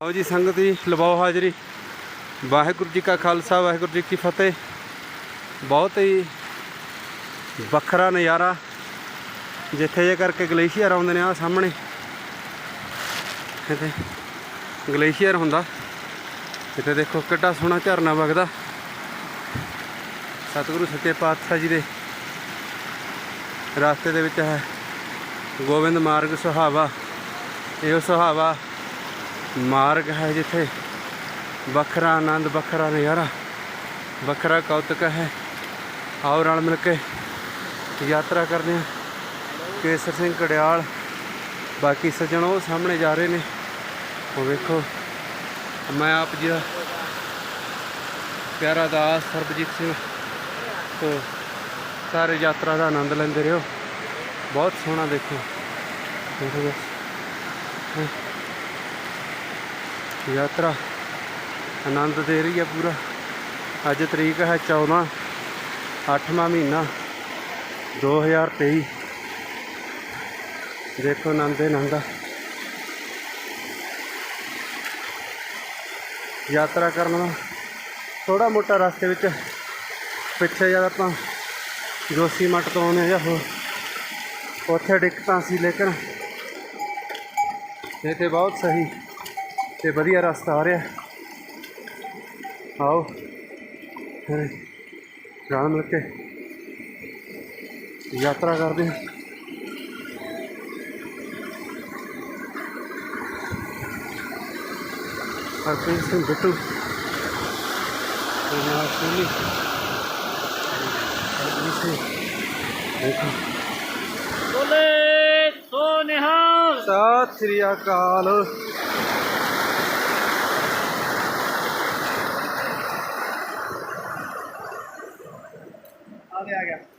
ਆਓ ਜੀ ਸੰਗਤ ਜੀ, ਲਵਾਓ ਹਾਜ਼ਰੀ। ਵਾਹਿਗੁਰੂ ਜੀ ਕਾ ਖਾਲਸਾ, ਵਾਹਿਗੁਰੂ ਜੀ ਕੀ ਫਤਿਹ। ਬਹੁਤ ਹੀ ਵੱਖਰਾ ਨਜ਼ਾਰਾ ਜਿੱਥੇ ਜੇ ਕਰਕੇ ਗਲੇਸ਼ੀਅਰ ਆਉਂਦੇ ਨੇ ਆ ਸਾਹਮਣੇ। ਇੱਥੇ ਗਲੇਸ਼ੀਅਰ ਹੁੰਦਾ। ਇੱਥੇ ਦੇਖੋ ਕਿੱਡਾ ਸੋਹਣਾ ਝਰਨਾ ਵਗਦਾ। ਸਤਿਗੁਰੂ ਸੱਚੇ ਪਾਤਸ਼ਾਹ ਜੀ ਦੇ ਰਸਤੇ ਦੇ ਵਿੱਚ ਹੈ। ਗੋਬਿੰਦ ਮਾਰਗ ਸੁਹਾਵਾ, ਇਹ ਸੁਹਾਵਾ ਮਾਰਗ ਹੈ ਜਿੱਥੇ ਵੱਖਰਾ ਆਨੰਦ, ਵੱਖਰਾ ਨਜ਼ਾਰਾ, ਵੱਖਰਾ ਕੌਤਕ ਹੈ। ਆਓ ਨਾਲ ਮਿਲ ਕੇ ਯਾਤਰਾ ਕਰਦੇ ਹਾਂ। ਕੇਸਰ ਸਿੰਘ ਕੜਿਆਲ ਬਾਕੀ ਸੱਜਣ ਉਹ ਸਾਹਮਣੇ ਜਾ ਰਹੇ ਨੇ। ਉਹ ਵੇਖੋ, ਮੈਂ ਆਪ ਜੀ ਦਾ ਪਿਆਰਾ ਦਾਸ ਸਰਬਜੀਤ ਸਿੰਘ ਤੋਂ ਸਾਰੇ ਯਾਤਰਾ ਦਾ ਆਨੰਦ ਲੈਂਦੇ ਰਹੋ। ਬਹੁਤ ਸੋਹਣਾ ਦੇਖੋ। ਦੇਖੋ ਬਸ ਯਾਤਰਾ। ਆਨੰਦ ਦੇ ਰਹੀ ਹੈ ਪੂਰਾ। ਅੱਜ ਤਰੀਕ ਹੈ 14 8ਵਾਂ ਮਹੀਨਾ 2023 ਦੇਖੋ ਆਨੰਦ ਆਨੰਦ ਯਾਤਰਾ ਕਰਨ ਦਾ ਥੋੜਾ ਮੋਟਾ ਰਸਤੇ ਵਿੱਚ ਪਿੱਛੇ ਜਦ ਆਪਾਂ ਜੋਸ਼ੀ ਮੱਠ ਤੋਂ ਆਉਂਦੇ ਜਾਂ ਹੋਰ, ਉੱਥੇ ਦਿੱਕਤਾਂ ਸੀ ਲੇਕਿਨ ਇਹ ਤੇ ਬਹੁਤ ਸਹੀ। ਤੇ ਵਧੀਆ ਰਸਤਾ ਆ ਰਿਹਾ। ਆਓ ਫਿਰ ਨਾਲ ਮਿਲ ਕੇ ਯਾਤਰਾ ਕਰਦੇ ਹਾਂ। ਹਰਪ੍ਰੀਤ ਸਿੰਘ ਬਿੱਟੂ ਤੇ ਨਾਲ ਸੁਣੀ ਹਰਪ੍ਰੀਤ ਸਿੰਘ ਦੇਖੋ। ਬੋਲੇ ਸੋ ਨਿਹਾਲ ਸਤਿ ਸ੍ਰੀ ਅਕਾਲ। ਆ ਗਿਆ ਆ ਗਿਆ